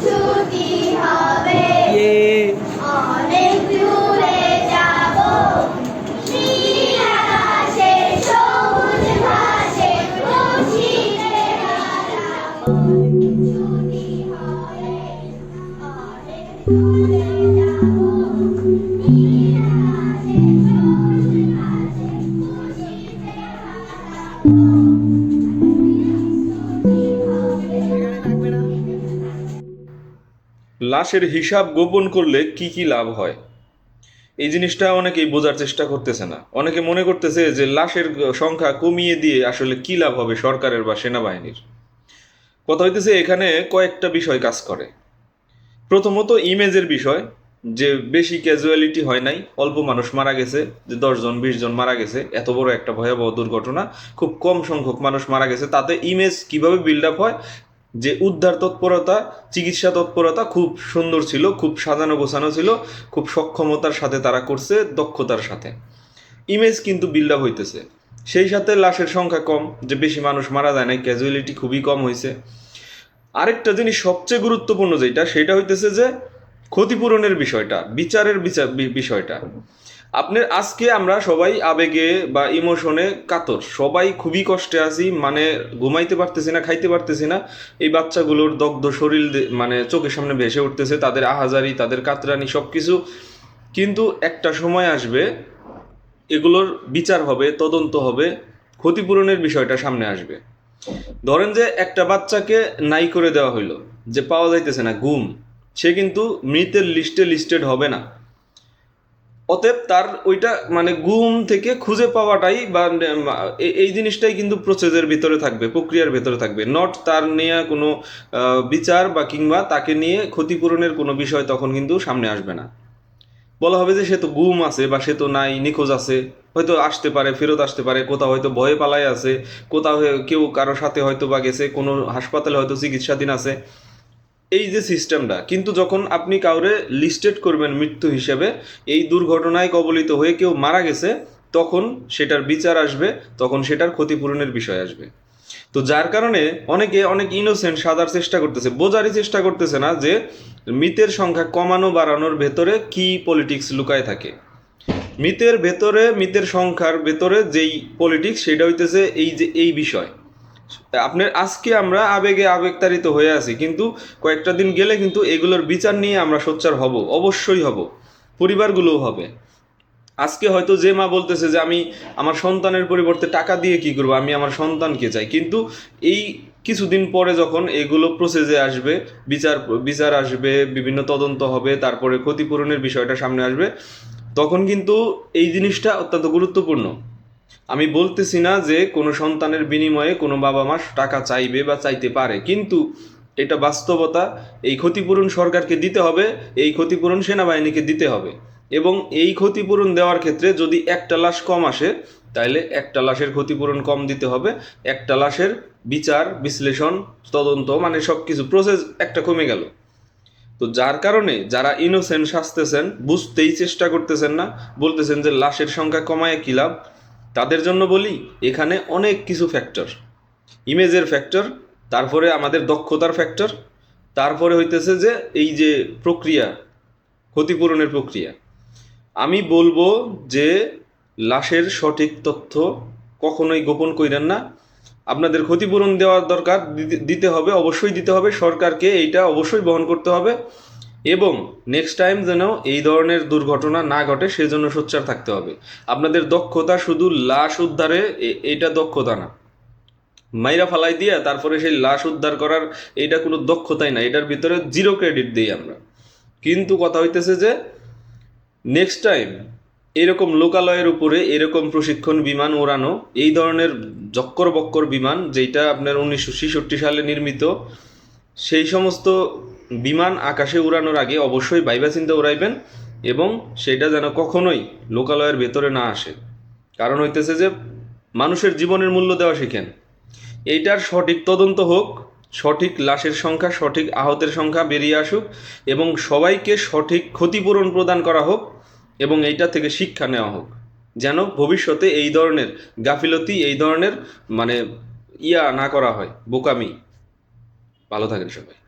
ছুটি হবে লাশের হিসাব গোপন করলে কি কি লাভ হয়? এই জিনিসটা অনেকেই বোঝার চেষ্টা করতেছে না। অনেকে মনে করতেছে যে লাশের সংখ্যা কমিয়ে দিয়ে আসলে কি লাভ হবে সরকারের বা সেনাবাহিনীর। কথা হইতেছে এখানে কয়েকটা বিষয় কাজ করে। প্রথমত ইমেজের বিষয়, যে বেশি ক্যাজুয়ালিটি হয় নাই, অল্প মানুষ মারা গেছে, যে দশজন, বিশ জন মারা গেছে, এত বড় একটা ভয়াবহ দুর্ঘটনা, খুব কম সংখ্যক মানুষ মারা গেছে, তাতে ইমেজ কীভাবে বিল্ড আপ হয় যে উদ্ধার তৎপরতা, চিকিৎসা তৎপরতা খুব সুন্দর ছিল, খুব সাজানো গোছানো ছিল, খুব সক্ষমতার সাথে তারা করছে, দক্ষতার সাথে। ইমেজ কিন্তু বিল্ড আপ হইতেছে। সেই সাথে লাশের সংখ্যা কম, যে বেশি মানুষ মারা যায় নাই ক্যাজুয়ালিটি খুবই কম হয়েছে আরেকটা জিনিস সবচেয়ে গুরুত্বপূর্ণ যেটা, সেটা হইতেছে যে ক্ষতিপূরণের বিষয়টা, বিচারের বিচার বিষয়টা। আপনার আজকে আমরা সবাই আবেগে বা ইমোশনে কাতর। সবাই খুবই কষ্টে আছি মানে ঘুমাইতে পারতেছি না, খাইতে পারতেছি না। এই বাচ্চাগুলোর দগ্ধ শরীর মানে চোখের সামনে ভেসে উঠতেছে, তাদের আহাজারি, তাদের কাতরানি সব কিছু কিন্তু একটা সময় আসবে, এগুলোর বিচার হবে, তদন্ত হবে, ক্ষতিপূরণের বিষয়টা সামনে আসবে। ধরেন যে একটা বাচ্চাকে নাই করে দেওয়া হইল, যে পাওয়া যাইতেছে না গুম সে কিন্তু মৃতের লিস্টে লিস্টেড হবে না। অতএব তার ওইটা মানে গুম থেকে খুঁজে পাওয়াটাই বা এই জিনিসটাই কিন্তু প্রসেসের ভিতরে থাকবে, প্রক্রিয়ার ভিতরে থাকবে। নট তার নিয়ে কোনো বিচার বা কিংবা তাকে নিয়ে ক্ষতিপূরণের কোনো বিষয় তখন কিন্তু সামনে আসবে না। বলা হবে যে সে তো গুম আছে বা সে তো নাই, নিখোঁজ আছে, হয়তো আসতে পারে, ফেরত আসতে পারে, কোথাও হয়তো ভয়ে পালায় আছে, কোথাও কেউ কারও সাথে হয়তো বা গেছে, কোনো হাসপাতালে হয়তো চিকিৎসাধীন আছে। এই যে সিস্টেমটা, কিন্তু যখন আপনি কাউরে লিস্টেড করবেন মৃত্যু হিসেবে, এই দুর্ঘটনায় কবলিত হয়ে কেউ মারা গেছে, তখন সেটার বিচার আসবে, তখন সেটার ক্ষতিপূরণের বিষয় আসবে। তো যার কারণে অনেকে অনেক ইনোসেন্ট সাদার চেষ্টা করতেছে, বোঝারই চেষ্টা করতেছে না যে মৃতের সংখ্যা কমানো বাড়ানোর ভেতরে কি পলিটিক্স লুকায় থাকে। মৃতের ভেতরে, মৃতের সংখ্যার ভেতরে যেই পলিটিক্স সেটা হইতেছে এই যে, এই বিষয়। আপনার আজকে আমরা আবেগে আবেগতাড়িত হয়ে আছি, কিন্তু কয়েকটা দিন গেলে কিন্তু এগুলোর বিচার নিয়ে আমরা সোচ্চার হব, অবশ্যই হব, পরিবারগুলোও হবে। আজকে হয়তো যে মা বলতেছে যে আমি আমার সন্তানের পরিবর্তে টাকা দিয়ে কি করব, আমি আমার সন্তানকে চাই, কিন্তু এই কিছুদিন পরে যখন এগুলো প্রসেসে আসবে, বিচার বিচার আসবে, বিভিন্ন তদন্ত হবে, তারপরে ক্ষতিপূরণের বিষয়টা সামনে আসবে, তখন কিন্তু এই জিনিসটা অত্যন্ত গুরুত্বপূর্ণ। আমি বলতেছি না যে কোনো সন্তানের বিনিময়ে কোনো বাবা মা টাকা চাইবে বা চাইতে পারে, কিন্তু এটা বাস্তবতা, এই ক্ষতিপূরণ সরকারকে দিতে হবে, এই ক্ষতিপূরণ সেনাবাহিনীকে দিতে হবে। এবং এই ক্ষতিপূরণ দেওয়ার ক্ষেত্রে যদি একটা লাশ কম আসে তাহলে একটা লাশের ক্ষতিপূরণ কম দিতে হবে, একটা লাশের বিচার, বিশ্লেষণ, তদন্ত মানে সব কিছু প্রসেস একটা কমে গেল। তো যার কারণে যারা ইনোসেন্ট সাজতেছেন বুঝতেই চেষ্টা করতেছেন না, বলতেছেন যে লাশের সংখ্যা কমায় কি লাভ? তাদের জন্য বলি, এখানে অনেক কিছু ফ্যাক্টর ইমেজের ফ্যাক্টর তারপরে আমাদের দক্ষতার ফ্যাক্টর তারপরে হইতেছে যে এই যে প্রক্রিয়া, ক্ষতিপূরণের প্রক্রিয়া। আমি বলব যে লাশের সঠিক তথ্য কখনোই গোপন কইরেন না। আপনাদের ক্ষতিপূরণ দেওয়ার দরকার, দিতে- দিতে হবে, অবশ্যই দিতে হবে। সরকারকে এইটা অবশ্যই বহন করতে হবে। এবং নেক্সট টাইম যেন এই ধরনের দুর্ঘটনা না ঘটে, সেজন্য সোচ্চার থাকতে হবে। আপনাদের দক্ষতা শুধু লাশ উদ্ধারে এটা দক্ষতা না। মাইরা ফালাই দিয়ে তারপরে সেই লাশ উদ্ধার করার এইটা কোনো দক্ষতাই না। এটার ভিতরে জিরো ক্রেডিট দিই আমরা। কিন্তু কথা হইতেছে যে নেক্সট টাইম এরকম লোকালয়ের উপরে এরকম প্রশিক্ষণ বিমান ওড়ানো, এই ধরনের জক্কর বক্কর বিমান যেটা আপনার উনিশশো ছেষট্টি সালে নির্মিত, সেই সমস্ত বিমান আকাশে উড়ানোর আগে অবশ্যই বাইবা চিন্তা উড়াইবেন এবং সেটা যেন কখনোই লোকালয়ের ভেতরে না আসে। কারণ হইতেছে যে মানুষের জীবনের মূল্য দেওয়া শিখেন। এইটার সঠিক তদন্ত হোক, সঠিক লাশের সংখ্যা, সঠিক আহতের সংখ্যা বেরিয়ে আসুক এবং সবাইকে সঠিক ক্ষতিপূরণ প্রদান করা হোক এবং এইটা থেকে শিক্ষা নেওয়া হোক। যেন ভবিষ্যতে এই ধরনের গাফিলতি, এই ধরনের মানে ইয়া না করা হয়, বোকামি। ভালো থাকেন সবাই।